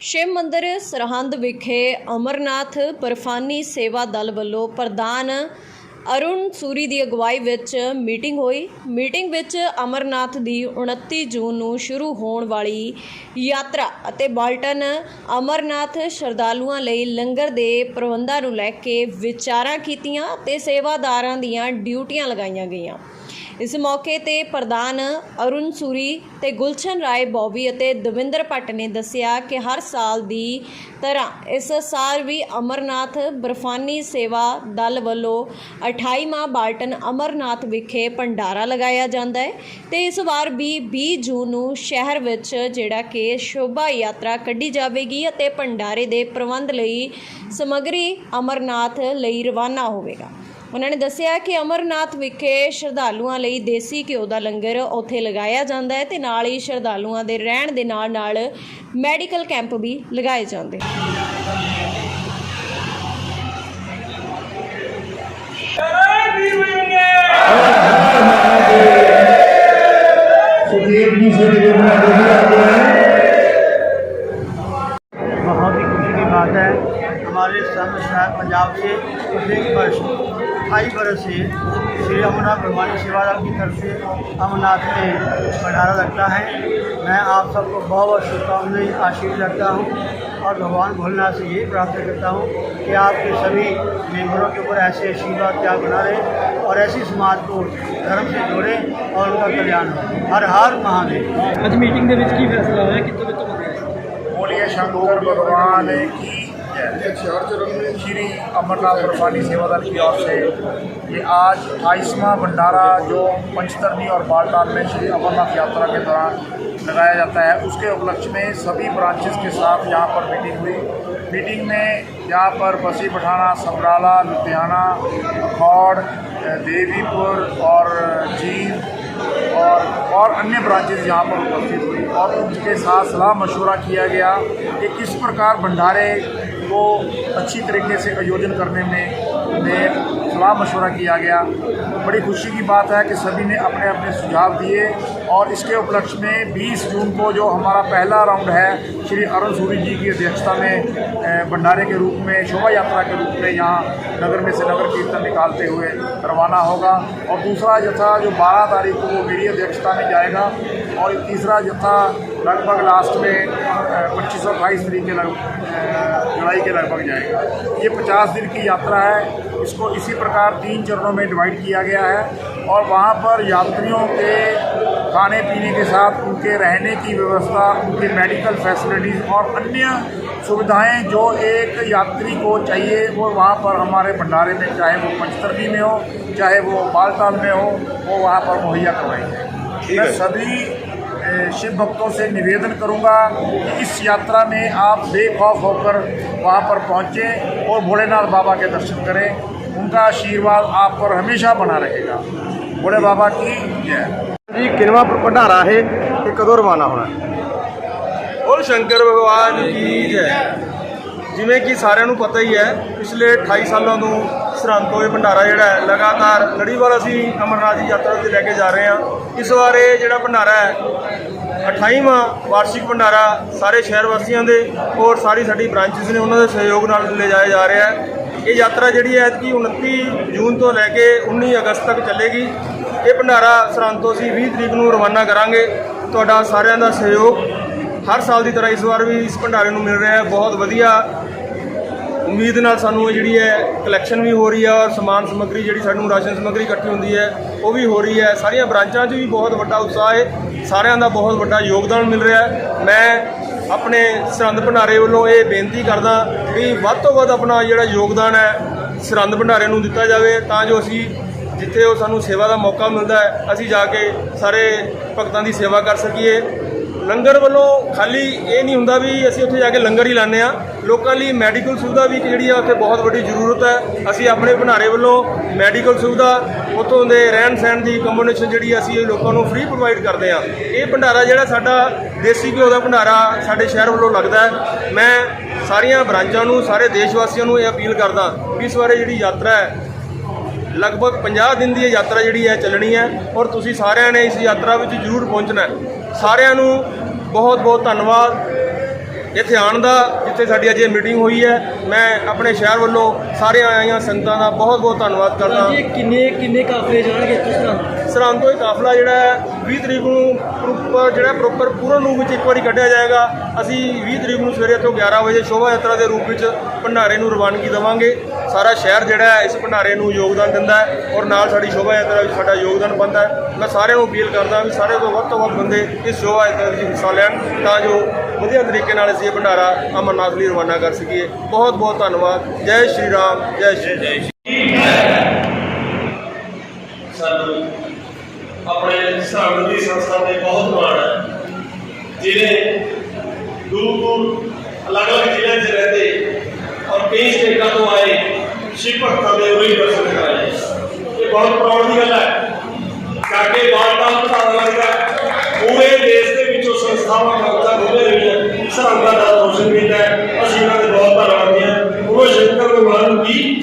ਸ਼ਿਵ ਮੰਦਿਰ ਸਰਹੰਦ ਵਿਖੇ ਅਮਰਨਾਥ ਬਰਫਾਨੀ ਸੇਵਾ ਦਲ ਵੱਲੋਂ ਪ੍ਰਧਾਨ ਅਰੁਣ ਸੂਰੀ ਦੀ ਅਗਵਾਈ ਵਿੱਚ ਮੀਟਿੰਗ ਹੋਈ। ਮੀਟਿੰਗ ਵਿੱਚ ਅਮਰਨਾਥ ਦੀ 29 ਜੂਨ ਨੂੰ ਸ਼ੁਰੂ ਹੋਣ ਵਾਲੀ ਯਾਤਰਾ ਅਤੇ ਬਾਲਟਨ ਅਮਰਨਾਥ ਸ਼ਰਧਾਲੂਆਂ ਲਈ ਲੰਗਰ ਦੇ ਪ੍ਰਬੰਧਾਂ ਨੂੰ ਲੈ ਕੇ ਵਿਚਾਰਾਂ ਕੀਤੀਆਂ ਤੇ ਸੇਵਾਦਾਰਾਂ ਦੀਆਂ ਡਿਊਟੀਆਂ ਲਗਾਈਆਂ ਗਈਆਂ। ਇਸ ਮੌਕੇ ਤੇ ਪ੍ਰਧਾਨ ਅਰੁਣ ਸੂਰੀ ਤੇ ਗੁਲਸ਼ਨ ਰਾਏ ਬੌਬੀ ਅਤੇ ਦਵਿੰਦਰ ਭੱਟ ਨੇ ਦੱਸਿਆ ਕਿ ਹਰ ਸਾਲ ਦੀ ਤਰ੍ਹਾਂ ਇਸ ਸਾਲ ਵੀ ਅਮਰਨਾਥ ਬਰਫਾਨੀ ਸੇਵਾ ਦਲ ਵੱਲੋਂ 28ਵਾਂ ਬਾਲਟਨ ਅਮਰਨਾਥ ਵਿਖੇ ਭੰਡਾਰਾ ਲਗਾਇਆ ਜਾਂਦਾ ਹੈ ਤੇ ਇਸ ਵਾਰ ਵੀ 20 ਜੂਨ ਨੂੰ ਸ਼ਹਿਰ ਵਿੱਚ ਜਿਹੜਾ ਕਿ ਸ਼ੋਭਾ ਯਾਤਰਾ ਕੱਢੀ ਜਾਵੇਗੀ ਅਤੇ ਭੰਡਾਰੇ ਦੇ ਪ੍ਰਬੰਧ ਲਈ ਸਮੱਗਰੀ ਅਮਰਨਾਥ ਲਈ ਰਵਾਨਾ ਹੋਵੇਗਾ। ਉਹਨਾਂ ਨੇ ਦੱਸਿਆ ਕਿ ਅਮਰਨਾਥ ਵਿਖੇ ਸ਼ਰਧਾਲੂਆਂ ਲਈ ਦੇਸੀ ਘਿਓ ਦਾ ਲੰਗਰ ਉੱਥੇ ਲਗਾਇਆ ਜਾਂਦਾ ਹੈ ਤੇ ਨਾਲ ਹੀ ਸ਼ਰਧਾਲੂਆਂ ਦੇ ਰਹਿਣ ਦੇ ਨਾਲ ਨਾਲ ਮੈਡੀਕਲ ਕੈਂਪ ਵੀ ਲਗਾਏ ਜਾਂਦੇ ਸੁਖਦੇਵ ਜੀ ਸੁਖਦੇਵ ਜੀ پنچایت پنجاب سے ایک برس برس سے شری امرناتھ سیوا کی طرف سے امرناتھ میں پڑھانا رکھتا ہے میں آپ سب کو بہت بہت شبھکامنائیں آشیش رکھتا ہوں اور بھگوان بھولنا سے یہی پرارتھنا کرتا ہوں کہ آپ کے سبھی ممبروں کے اوپر ایسے آشیرواد کیا بنا اور ایسی سماج کو دھرم سے جوڑے اور ان کا کلیان ہر ہر مہادیو اج میٹنگ دے وچ کی شری امر ناتھ برفانی سیوا دل کی اور سے یہ آج آئسماں بھنڈارا جو پنچترنی اور بالٹال میں شری امرناتھ یاترا کے دوران لگایا جاتا ہے اس کے اپلکش میں سبھی برانچز کے ساتھ یہاں پر میٹنگ ہوئی میٹنگ میں یہاں پر بسی پٹھانا سمرالا لدھیانہ اخوڑ دیوی پور اور جین اور اور انیہ برانچز یہاں پر متفق ہوئی اور ان کے ساتھ صلاح مشورہ کیا گیا کہ کس پرکار بھنڈارے کو اچھی طریقے سے آیوجن کرنے میں صلاح مشورہ کیا گیا۔ بڑی خوشی کی بات ہے کہ سبھی نے اپنے اپنے سجھاؤ دیے اور اس کے اپلکش میں بیس جون کو جو ہمارا پہلا راؤنڈ ہے، شری ارن سوری جی کی ادھیشتا میں بھنڈارے کے روپ میں، شوبھا یاترا کے روپ میں یہاں نگر میں سے نگر کیرتن نکالتے ہوئے روانہ ہوگا۔ اور دوسرا جتھا جو بارہ تاریخ کو وہ میری ادھیشتا میں جائے گا اور تیسرا جتھا لگ بھگ لاسٹ میں پچیس اور اٹھائیس دن کے لگ جولائی کے لگ بھگ جائے گا۔ یہ پچاس دن کی یاترا ہے۔ اس کو اسی پرکار تین چرنوں میں ڈیوائڈ کیا گیا ہے اور وہاں پر یاتریوں کے کھانے پینے کے ساتھ ان کے رہنے کی ویوستھا، ان کی میڈیکل فیسلٹیز اور انیہ سویدھائیں جو ایک یاتری کو چاہیے، وہ وہاں پر ہمارے بھنڈارے میں، چاہے وہ پنچترنی میں ہو، چاہے وہ بالتال میں ہو، وہ وہاں پر مہیا کروائیں گے۔ میں جی۔ سبھی شیو بھکتوں سے نویدن کروں گا کہ اس یاترا میں آپ بے خوف ہو کر وہاں پر پہنچیں اور بھولے ناتھ بابا کے درشن کریں۔ ان کا آشیرواد آپ پر ہمیشہ بنا رہے گا۔ بھولے بابا کی جے جی, جی، کنوا بنڈارا ہے کہ کدو روانہ ہونا ہے۔ اور شنکر بھگوان کی جے ਜਿਵੇਂ ਕਿ ਸਾਰਿਆਂ ਨੂੰ ਪਤਾ ਹੀ ਹੈ, ਪਿਛਲੇ 28 ਸਾਲਾਂ ਤੋਂ ਸਰਹੰਦ ਤੋਂ ਇਹ ਭੰਡਾਰਾ ਜਿਹੜਾ ਹੈ, ਲਗਾਤਾਰ ਲੜੀਵਾਰ ਅਸੀਂ ਅਮਰਨਾਥ ਦੀ ਯਾਤਰਾ ਤੇ ਲੈ ਕੇ ਜਾ ਰਹੇ ਹਾਂ। ਇਸ ਵਾਰ ਇਹ ਜਿਹੜਾ ਭੰਡਾਰਾ ਹੈ 28ਵਾਂ ਵਾਰਸ਼ਿਕ ਭੰਡਾਰਾ ਸਾਰੇ ਸ਼ਹਿਰ ਵਾਸੀਆਂ ਦੇ ਔਰ ਸਾਰੀ ਸਾਡੀ ਬ੍ਰਾਂਚਸ ਨੇ ਉਹਨਾਂ ਦੇ ਸਹਿਯੋਗ ਨਾਲ ਲਿਜਾਇਆ ਜਾ ਰਿਹਾ ਹੈ। ਇਹ ਯਾਤਰਾ ਜਿਹੜੀ ਹੈ ਕਿ 29 ਜੂਨ ਤੋਂ ਲੈ ਕੇ 19 ਅਗਸਤ ਤੱਕ ਚੱਲੇਗੀ। ਇਹ ਭੰਡਾਰਾ ਸਰਹੰਦ ਤੋਂ ਅਸੀਂ 20 ਤਰੀਕ ਨੂੰ ਰਵਾਨਾ ਕਰਾਂਗੇ। ਤੁਹਾਡਾ ਸਾਰਿਆਂ ਦਾ ਸਹਿਯੋਗ ਹਰ ਸਾਲ ਦੀ ਤਰ੍ਹਾਂ ਇਸ ਵਾਰ ਵੀ ਇਸ ਭੰਡਾਰੇ ਨੂੰ ਮਿਲ ਰਿਹਾ ਹੈ। ਬਹੁਤ ਵਧੀਆ ਉਮੀਦ ਨਾਲ ਸਾਨੂੰ ਇਹ ਜਿਹੜੀ ਹੈ ਕਲੈਕਸ਼ਨ ਵੀ ਹੋ ਰਹੀ ਹੈ ਔਰ ਸਮਾਨ ਸਮੱਗਰੀ ਜਿਹੜੀ ਸਾਨੂੰ ਰਾਸ਼ਨ ਸਮੱਗਰੀ ਇਕੱਠੀ ਹੁੰਦੀ ਹੈ, ਉਹ ਵੀ ਹੋ ਰਹੀ ਹੈ। ਸਾਰੀਆਂ ਬ੍ਰਾਂਚਾਂ 'ਚ ਵੀ ਬਹੁਤ ਵੱਡਾ ਉਤਸ਼ਾਹ ਹੈ। ਸਾਰਿਆਂ ਦਾ ਬਹੁਤ ਵੱਡਾ ਯੋਗਦਾਨ ਮਿਲ ਰਿਹਾ ਹੈ। ਮੈਂ ਆਪਣੇ ਸਰਹੰਦ ਭੰਡਾਰੇ ਵੱਲੋਂ ਇਹ ਬੇਨਤੀ ਕਰਦਾ ਵੀ ਵੱਧ ਤੋਂ ਵੱਧ ਆਪਣਾ ਜਿਹੜਾ ਯੋਗਦਾਨ ਹੈ ਸਰਹੰਦ ਭੰਡਾਰੇ ਨੂੰ ਦਿੱਤਾ ਜਾਵੇ ਤਾਂ ਜੋ ਅਸੀਂ ਜਿੱਥੇ ਉਹ ਸਾਨੂੰ ਸੇਵਾ ਦਾ ਮੌਕਾ ਮਿਲਦਾ ਹੈ, ਅਸੀਂ ਜਾ ਕੇ ਸਾਰੇ ਭਗਤਾਂ ਦੀ ਸੇਵਾ ਕਰ ਸਕੀਏ। ਲੰਗਰ ਵੱਲੋਂ ਖਾਲੀ ਇਹ ਨਹੀਂ ਹੁੰਦਾ ਵੀ ਅਸੀਂ ਉੱਥੇ ਜਾ ਕੇ ਲੰਗਰ ਹੀ ਲਾਉਂਦੇ ਆ ਲੋਕਾਂ ਲਈ ਮੈਡੀਕਲ ਸੁਵਿਧਾ ਵੀ ਜਿਹੜੀ ਆ ਉੱਥੇ ਬਹੁਤ ਵੱਡੀ ਜ਼ਰੂਰਤ ਹੈ। ਅਸੀਂ ਆਪਣੇ ਭੰਡਾਰੇ ਵੱਲੋਂ ਮੈਡੀਕਲ ਸੁਵਿਧਾ, ਉੱਥੋਂ ਦੇ ਰਹਿਣ ਸਹਿਣ ਦੀ ਕੰਬੀਨੇਸ਼ਨ ਜਿਹੜੀ ਅਸੀਂ ਇਹ ਲੋਕਾਂ ਨੂੰ ਫ੍ਰੀ ਪ੍ਰੋਵਾਈਡ ਕਰਦੇ ਆ ਇਹ ਭੰਡਾਰਾ ਜਿਹੜਾ ਸਾਡਾ ਦੇਸੀ ਘਿਓ ਦਾ ਭੰਡਾਰਾ ਸਾਡੇ ਸ਼ਹਿਰ ਵੱਲੋਂ ਲੱਗਦਾ ਮੈਂ ਸਾਰੀਆਂ ਬ੍ਰਾਂਚਾਂ ਨੂੰ, ਸਾਰੇ ਦੇਸ਼ ਵਾਸੀਆਂ ਨੂੰ ਇਹ ਅਪੀਲ ਕਰਦਾ ਵੀ ਇਸ ਬਾਰੇ ਜਿਹੜੀ ਯਾਤਰਾ ਹੈ ਲਗਭਗ 50 ਦਿਨ ਦੀ ਇਹ ਯਾਤਰਾ ਜਿਹੜੀ ਹੈ ਚੱਲਣੀ ਹੈ ਔਰ ਤੁਸੀਂ ਸਾਰਿਆਂ ਨੇ ਇਸ ਯਾਤਰਾ ਵਿੱਚ ਜ਼ਰੂਰ ਪਹੁੰਚਣਾ ਹੈ। ਸਾਰਿਆਂ ਨੂੰ ਬਹੁਤ ਬਹੁਤ ਧੰਨਵਾਦ। ਇੱਥੇ ਆਉਣ ਦਾ, ਜਿੱਥੇ ਸਾਡੀ ਅੱਜ ਇਹ ਮੀਟਿੰਗ ਹੋਈ ਹੈ, ਮੈਂ ਆਪਣੇ ਸ਼ਹਿਰ ਵੱਲੋਂ ਸਾਰੇ ਆਈਆਂ ਸੰਗਤਾਂ ਦਾ ਬਹੁਤ ਬਹੁਤ ਧੰਨਵਾਦ ਕਰਦਾ। ਕਿੰਨੇ ਕਿੰਨੇ ਕਾਫਲੇ ਜਾਣਗੇ ਤੁਸੀਂ ਸਰਹੰਦ ਤੋਂ ਇਹ ਕਾਫਲਾ ਜਿਹੜਾ ਹੈ 20 ਤਰੀਕ ਨੂੰ ਪ੍ਰੋਪਰ ਜਿਹੜਾ ਪ੍ਰੋਪਰ ਪੂਰਨ ਰੂਪ ਵਿੱਚ ਇੱਕ ਵਾਰੀ ਕੱਢਿਆ ਜਾਏਗਾ। ਅਸੀਂ 20 ਤਰੀਕ ਨੂੰ ਸਵੇਰੇ ਤੋਂ 11 ਵਜੇ ਸ਼ੋਭਾ ਯਾਤਰਾ ਦੇ ਰੂਪ ਵਿੱਚ ਭੰਡਾਰੇ ਨੂੰ ਰਵਾਨਗੀ ਦੇਵਾਂਗੇ। ਸਾਰਾ ਸ਼ਹਿਰ ਜਿਹੜਾ ਹੈ, ਇਸ ਭੰਡਾਰੇ ਨੂੰ ਯੋਗਦਾਨ ਦਿੰਦਾ ਹੈ ਔਰ ਨਾਲ ਸਾਡੀ ਸ਼ੋਭਾ ਯਾਤਰਾ ਵਿੱਚ ਸਾਡਾ ਯੋਗਦਾਨ ਪਾਉਂਦਾ ਹੈ। ਮੈਂ ਸਾਰਿਆਂ ਨੂੰ ਅਪੀਲ ਕਰਦਾ ਵੀ ਸਾਰੇ ਤੋਂ ਵੱਧ ਤੋਂ ਵੱਧ ਬੰਦੇ ਇਸ ਸ਼ੋਭਾ ਯਾਤਰਾ ਵਿੱਚ ਹਿੱਸਾ ਲੈਣ ਤਾਂ ਜੋ ਵਧੀਆ ਤਰੀਕੇ ਨਾਲ ਅਸੀਂ ਇਹ ਭੰਡਾਰਾ ਅਮਰਨਾਥ ਲਈ ਰਵਾਨਾ ਕਰ ਸਕੀਏ। ਬਹੁਤ ਬਹੁਤ ਧੰਨਵਾਦ। ਜੈ ਸ਼੍ਰੀ ਰਾਮ, ਜੈ ਸ਼੍ਰੀ ਜੈ ਸਾਨੂੰ ਆਪਣੇ ਸਰਹੰਦ ਦੀ ਸੰਸਥਾ ਤੇ ਬਹੁਤ ਮਾਣ ਹੈ। ਜਿਹਨੇ ਦੂਰ ਦੂਰ ਅਲੱਗ-ਅਲੱਗ ਜ਼ਿਲ੍ਹਿਆਂ 'ਚ ਰਹਿੰਦੇ ਔਰ ਕਈ ਸਟੇਟਾਂ ਤੋਂ ਆਏ ਸ਼ਿਵ ਭਗਤਾਂ ਦੇ ਉਹੀ ਦਰਸ਼ਨ ਕਰਾਏ। ਇਹ ਬਹੁਤ ਪ੍ਰਾਊਡ ਦੀ ਗੱਲ ਹੈ। ਸਾਡੇ ਕਾਕੇ ਬਾਲਟਾ ਪਤਾ ਲੱਗਦਾ ਪੂਰੇ ਦੇਸ਼ ਦੇ ਵਿੱਚੋਂ ਸੰਸਥਾਵਾਂ ਖਰਚਾ ਖੋਲੇ ਰਹੀਆਂ ਸਰਹੰਦ ਦਾ ਨਾਮ ਰੋਸ਼ਨ ਕੀਤਾ ਅਸੀਂ ਉਹਨਾਂ ਦੇ ਬਹੁਤ ਧੰਨਵਾਦੀ ਹਾਂ। ਉਹ ਸ਼ੰਕਰ ਭਗਵਾਨ ਦੀ ਜੈ